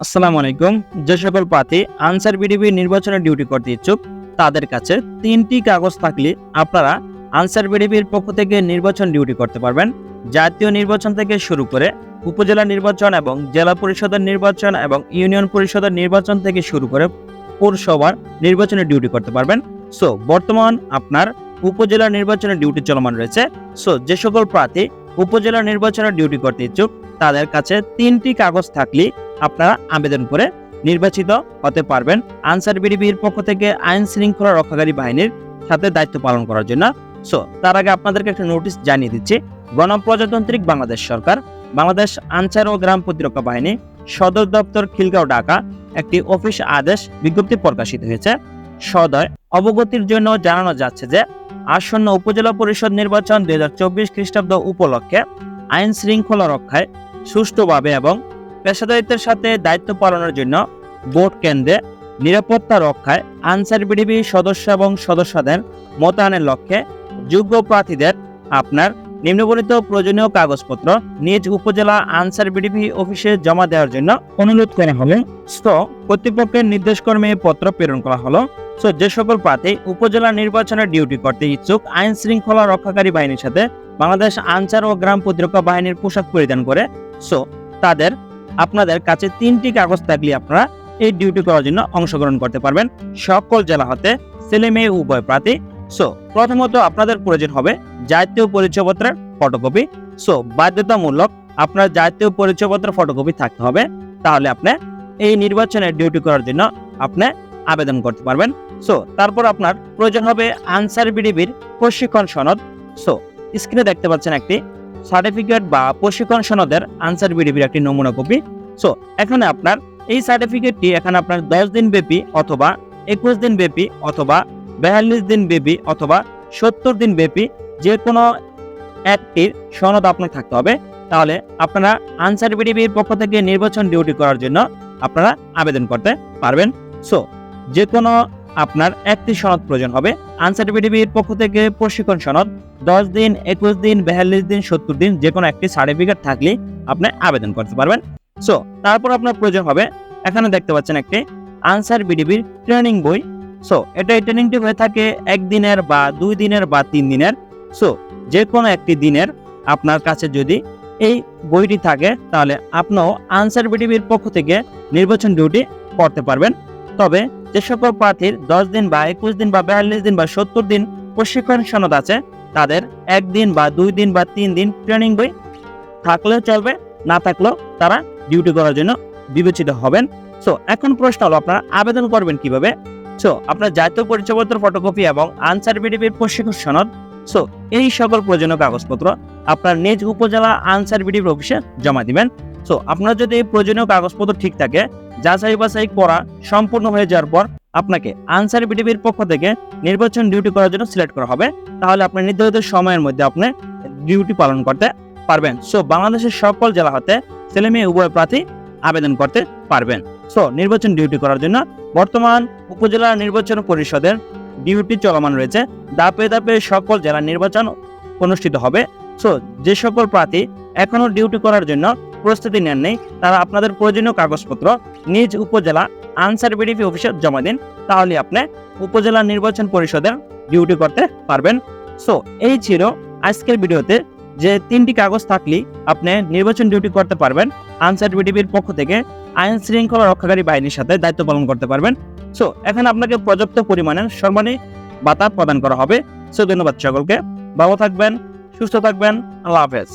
আসসালামু আলাইকুম। যে সকল প্রার্থী আনসার বিডিবি নির্বাচনে ডিউটি করতে ইচ্ছুক, তাদের কাছে তিনটি কাগজ থাকলে আপনারা আনসার বিডিবির পক্ষ থেকে নির্বাচন ডিউটি করতে পারবেন। জাতীয় নির্বাচন থেকে শুরু করে উপজেলা নির্বাচন এবং জেলা পরিষদের নির্বাচন এবং ইউনিয়ন পরিষদের নির্বাচন থেকে শুরু করে পৌরসভার নির্বাচনে ডিউটি করতে পারবেন। সো, বর্তমান আপনার উপজেলা নির্বাচনে ডিউটি চলমান রয়েছে। সো, যে সকল প্রার্থী উপজেলা নির্বাচনে ডিউটি করতে ইচ্ছুক, তাদের কাছে তিনটি কাগজ থাকলে আপনারা আবেদন করে নির্বাচিত হতে পারবেন। আনসার বিডিবির পক্ষ থেকে আইন শৃঙ্খলা রক্ষাকারী বাহিনীর সাথে দায়িত্ব পালন করার জন্য। সো তার আগে আপনাদেরকে একটা নোটিশ জানিয়ে দিচ্ছি। গণপ্রজাতান্ত্রিক বাংলাদেশ সরকার, বাংলাদেশ আনসার ও গ্রাম প্রতিরক্ষা বাহিনী, সদর দপ্তর খিলগাঁও, ঢাকা, একটি অফিস আদেশ বিজ্ঞপ্তি প্রকাশিত হয়েছে। সদয় অবগতির জন্য জানানো যাচ্ছে যে, আসন্ন উপজেলা পরিষদ নির্বাচন দুই হাজার চব্বিশ খ্রিস্টাব্দ উপলক্ষে আইন শৃঙ্খলা রক্ষায় সুষ্ঠুভাবে এবং পেশাদারিত্বের সাথে দায়িত্ব পালনের জন্য ভোট কেন্দ্রে নিরাপত্তা রক্ষায় আনসার বিডিবি সদস্য এবং সদস্যদের মোতায়েনের লক্ষ্যে যোগ্য প্রার্থীদের আপনার নিম্নবর্ণিত প্রয়োজনীয় কাগজপত্র নিজ উপজেলা আনসার বিডিবি অফিসে জমা দেওয়ার জন্য অনুরোধ করা হলো। তো কর্তৃপক্ষের নির্দেশক্রমে পত্র প্রেরণ করা হলো। সো, যে সকল প্রার্থী উপজেলা নির্বাচনে ডিউটি করতে ইচ্ছুক, আইন শৃঙ্খলা রক্ষাকারী বাহিনীর সাথে বাংলাদেশ আনসার ও গ্রাম প্রতিরক্ষা বাহিনীর পোশাক পরিধান করে। সো, তাদের আপনাদের কাছে তিনটি কাগজ থাকলে আপনারা এই ডিউটি করার জন্য অংশগ্রহণ করতে পারবেন। সকল জেলা হতে ছেলে মেয়ে, উভয় প্রার্থী। সো প্রথমত আপনাদের প্রয়োজন হবে জাতীয় পরিচয়পত্রের ফটোকপি সো বাধ্যতামূলক আপনার জাতীয় পরিচয়পত্র ফটোকপি থাকতে হবে। তাহলে আপনি এই নির্বাচনে ডিউটি করার জন্য আপনি আবেদন করতে পারবেন। সো তারপর আপনার প্রয়োজন হবে আনসার বিডিবির প্রশিক্ষণ সনদ। সো স্ক্রিনে দেখতে পাচ্ছেন একটি সার্টিফিকেট বা প্রশিক্ষণ সনদের আনসার বিডিবির একটি নমুনা কপি। সো এখানে আপনার এই সার্টিফিকেটটি এখানে আপনার দশ দিন ব্যাপী অথবা একুশ দিন ব্যাপী অথবা বেয়াল্লিশ দিন ব্যাপী অথবা সত্তর দিন ব্যাপী যে কোনো একটির সনদ আপনার থাকতে হবে। তাহলে আপনারা আনসার বিডিবির পক্ষ থেকে নির্বাচন ডিউটি করার জন্য আপনারা আবেদন করতে পারবেন। সো যে কোনো আপনার একটি সনদ প্রয়োজন হবে। আনসার বিডিবির পক্ষ থেকে প্রশিক্ষণ সনদ দশ দিন, একুশ দিন, বেয়াল্লিশ দিন, সত্তর দিন যে কোনো একটি সার্টিফিকেট থাকলে আপনি আবেদন করতে পারবেন। সো তারপর আপনার প্রয়োজন হবে, এখানে দেখতে পাচ্ছেন একটি আনসার বিডিবির ট্রেনিং বই। সো এটা এই ট্রেনিংটি হয়ে থাকে একদিনের বা দুই দিনের বা তিন দিনের। সো যে কোনো একটি দিনের আপনার কাছে যদি এই বইটি থাকে, তাহলে আপনিও আনসার বিডিবির পক্ষ থেকে নির্বাচন ডিউটি করতে পারবেন। তবে যে সকল প্রার্থীর দশ দিন বা একুশ দিন বা বিয়াল্লিশ দিন বা সত্তর দিন প্রশিক্ষণ সনদ আছে তাদের একদিন বা দুই দিন বা তিন দিন ট্রেনিং বই থাকলেও চলবে, না থাকলেও তারা ডিউটি করার জন্য বিবেচিত হবেন। সো এখন প্রশ্ন হলো, আপনারা আবেদন করবেন কীভাবে? সো আপনার জাতীয় পরিচয়পত্র ফটোকপি এবং আনসার বিডিবির প্রশিক্ষণ সনদ। সো এই সকল প্রয়োজনীয় কাগজপত্র আপনার নিজ উপজেলা আনসার বিডিবির অফিসে জমা দিবেন। সো আপনার যদি এই প্রয়োজনীয় কাগজপত্র ঠিক থাকে যাচাই বাছাই করা সম্পূর্ণ হয়ে যাওয়ার পর আপনাকে আনসার বিডিবির পক্ষ থেকে নির্বাচন ডিউটি করার জন্য সিলেক্ট করা হবে। তাহলে আপনি নির্ধারিত সময়ের মধ্যে আপনি ডিউটি পালন করতে পারবেন। সো বাংলাদেশের সকল জেলা হতে ছেলে মেয়ে উভয় প্রার্থী আবেদন করতে পারবেন। সো নির্বাচন ডিউটি করার জন্য বর্তমান উপজেলা নির্বাচন পরিষদের ডিউটি চলমান রয়েছে। ধাপে ধাপে সকল জেলা নির্বাচন অনুষ্ঠিত হবে। সো যে সকল প্রার্থী এখনও ডিউটি করার জন্য প্রস্তুতি নেন নেই তারা আপনাদের প্রয়োজনীয় কাগজপত্র নিজ উপজেলা আনসার বিডিপি অফিসে জমা দিন, তাহলে আপনি উপজেলা নির্বাচন পরিষদের ডিউটি করতে পারবেন। সো এই ছিল আজকের ভিডিওতে যে তিনটি কাগজ থাকলে আপনি নির্বাচন ডিউটি করতে পারবেন আনসার বিডিবির পক্ষ থেকে আইন শৃঙ্খলা রক্ষাকারী বাহিনীর সাথে দায়িত্ব পালন করতে পারবেন। সো এখানে আপনাকে পর্যাপ্ত পরিমাণে সর্বাধিক ভাতা প্রদান করা হবে। সো ধন্যবাদ সকলকে। ভালো থাকবেন, সুস্থ থাকবেন, আল্লাহ হাফেজ।